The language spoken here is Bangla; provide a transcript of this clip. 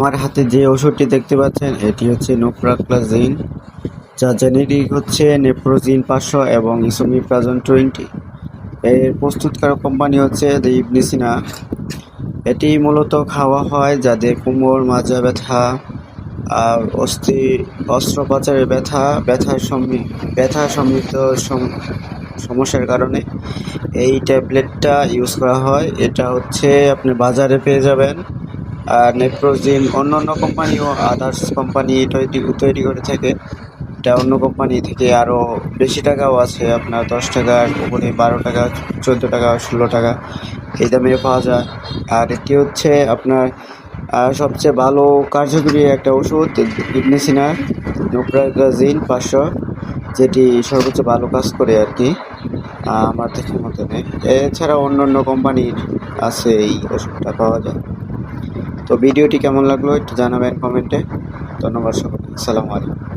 আমার হাতে যে ওষুধটি দেখতে পাচ্ছেন, এটি হচ্ছে নোপ্রাক্লাজিন যা জেনেরিক হচ্ছে নেপ্রোজিন পাঁচশো এবং ইসোমিপ্রাজন টোয়েন্টি। এর প্রস্তুতকারক কোম্পানি হচ্ছে দ্য ইবনিসিনা। এটি মূলত খাওয়া হয় যাদের কোমর, মাজা ব্যথা আর অস্থি অস্ত্রোপচারের ব্যথা, ব্যথার সম্মি ব্যথা সমৃদ্ধ সম- সমস্যার কারণে এই ট্যাবলেটটা ইউজ করা হয়। এটা হচ্ছে আপনি বাজারে পেয়ে যাবেন। নেপ্রোজিন অন্য অন্য কোম্পানিও আদার্স কোম্পানি তৈরি তৈরি করে থাকে। এটা অন্য কোম্পানি থেকে আরও বেশি টাকাও আছে, আপনার দশ টাকার উপরে বারো টাকা, চোদ্দ টাকা, ষোলো টাকা এই দামে পাওয়া যায়। আর এটি হচ্ছে আপনার সবচেয়ে ভালো কার্যকরী একটা ওষুধ ইবনেসিনার নোপ্রাগাজিন পাঁচশো, যেটি সর্বোচ্চ ভালো কাজ করে আর কি আমার দেখার মতনে এছাড়া অন্য অন্য কোম্পানির আছে এই ওষুধটা পাওয়া যায়। তো ভিডিওটি কেমন লাগল একটু জানাবেন কমেন্টে। ধন্যবাদ সকলকে। আসসালামু আলাইকুম।